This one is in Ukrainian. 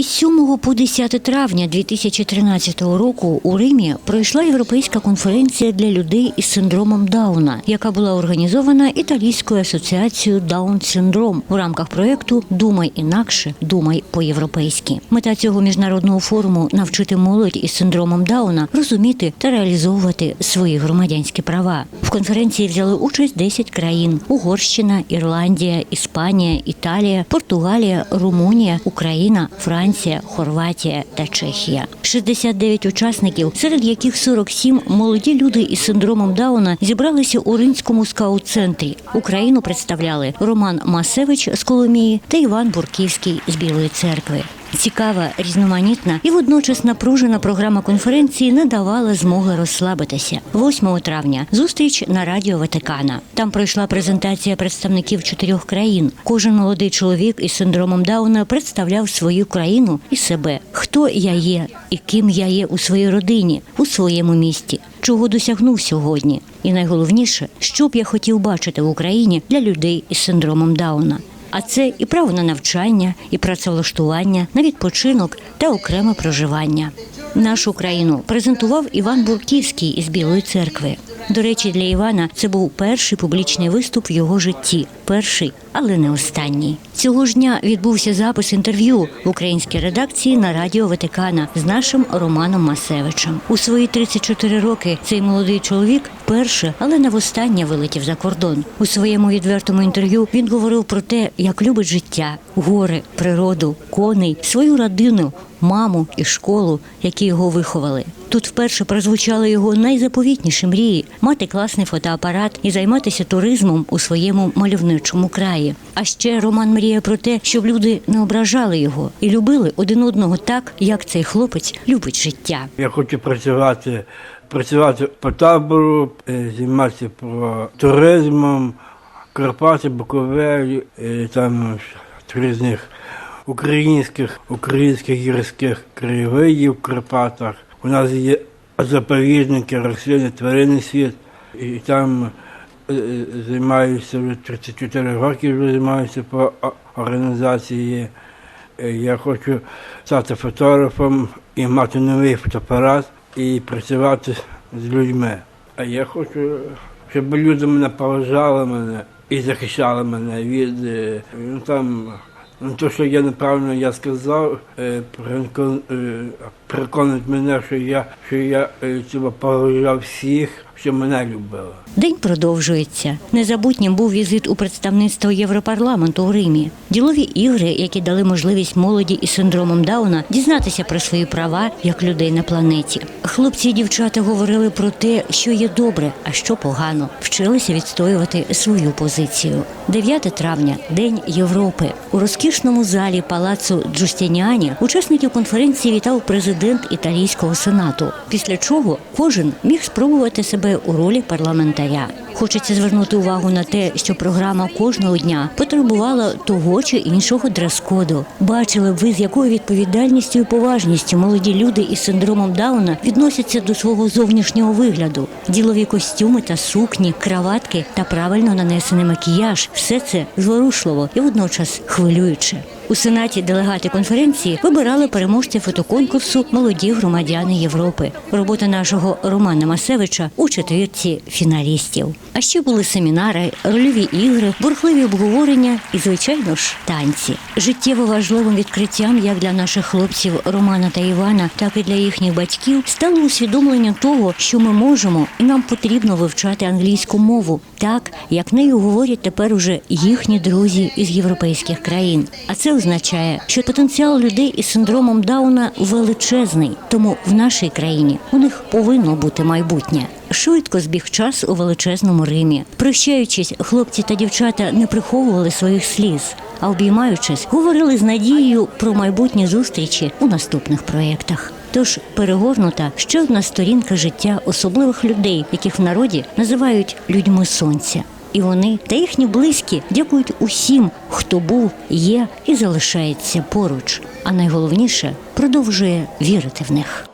Із 7 по 10 травня 2013 року у Римі пройшла європейська конференція для людей із синдромом Дауна, яка була організована Італійською асоціацією Даун Синдром у рамках проєкту Думай інакше, думай по-європейськи. Мета цього міжнародного форуму навчити молодь із синдромом Дауна розуміти та реалізовувати свої громадянські права. В конференції взяли участь 10 країн: Угорщина, Ірландія, Іспанія, Італія, Португалія, Румунія, Україна, Франція, Хорватія та Чехія. 69 учасників, серед яких 47 молоді люди із синдромом Дауна зібралися у Римському скаут-центрі. Україну представляли Роман Масевич з Коломії та Іван Бурківський з Білої церкви. Цікава, різноманітна і водночас напружена програма конференції не давала змоги розслабитися. 8 травня зустріч на радіо Ватикана. Там пройшла презентація представників чотирьох країн. Кожен молодий чоловік із синдромом Дауна представляв свою країну і себе, хто я є і ким я є у своїй родині, у своєму місті, чого досягнув сьогодні. І найголовніше, що б я хотів бачити в Україні для людей із синдромом Дауна. А це і право на навчання, і працевлаштування, на відпочинок та окреме проживання. Нашу країну презентував Іван Бурківський із Білої церкви. До речі, для Івана це був перший публічний виступ в його житті. Перший, але не останній. Цього ж дня відбувся запис інтерв'ю в українській редакції на радіо Ватикана з нашим Романом Масевичем. У свої 34 роки цей молодий чоловік вперше, але не востаннє вилетів за кордон. У своєму відвертому інтерв'ю він говорив про те, як любить життя, гори, природу, коней, свою родину, маму і школу, які його виховали. Тут вперше прозвучали його найзаповітніші мрії мати класний фотоапарат і займатися туризмом у своєму мальовничому краї. А ще Роман мріє про те, щоб люди не ображали його і любили один одного так, як цей хлопець любить життя. Я хочу працювати, працювати по табору, е, займатися по туризмом, Карпати, Буковель, е, там різних українських, українських гірських краєвидів Карпатах. У нас є заповідники, рослини, тваринний світ. І там е, займаюся вже 34 роки, вже займаюся по організації. Е, Я хочу стати фотографом і мати новий фотоапарат і працювати з людьми. А я хочу, щоб люди мене поважали мене і захищали мене від е, ну, там. Ну, то, що я неправильно я сказав, е, перекон- е, переконують мене, що я, що я е, цього поважав всіх, що мене любили. День продовжується. Незабутнім був візит у представництво Європарламенту у Римі. Ділові ігри, які дали можливість молоді із синдромом Дауна дізнатися про свої права як людей на планеті. Хлопці і дівчата говорили про те, що є добре, а що погано. Вчилися відстоювати свою позицію. 9 травня День Європи. У розкішному залі палацу Джустініані учасників конференції вітав президент італійського сенату. Після чого кожен міг спробувати себе у ролі парламентаря. Хочеться звернути увагу на те, що програма кожного дня потребувала того чи іншого дрес-коду. Бачили б ви, з якою відповідальністю і поважністю молоді люди із синдромом Дауна відносяться до свого зовнішнього вигляду. Ділові костюми та сукні, краватки та правильно нанесений макіяж все це зворушливо і водночас хвилююче. У сенаті делегати конференції вибирали переможця фотоконкурсу Молоді громадяни Європи. Робота нашого Романа Масевича у четвірці фіналістів. А ще були семінари, рольові ігри, бурхливі обговорення і, звичайно ж, танці. Життєво важливим відкриттям як для наших хлопців Романа та Івана, так і для їхніх батьків стало усвідомлення того, що ми можемо і нам потрібно вивчати англійську мову, так як нею говорять тепер уже їхні друзі із європейських країн. А це означає, що потенціал людей із синдромом Дауна величезний, тому в нашій країні у них повинно бути майбутнє. Швидко збіг час у величезному Римі. Прощаючись, хлопці та дівчата не приховували своїх сліз, а обіймаючись, говорили з надією про майбутні зустрічі у наступних проєктах. Тож перегорнута ще одна сторінка життя особливих людей, яких в народі називають людьми сонця. І вони та їхні близькі дякують усім, хто був, є і залишається поруч. А найголовніше продовжує вірити в них.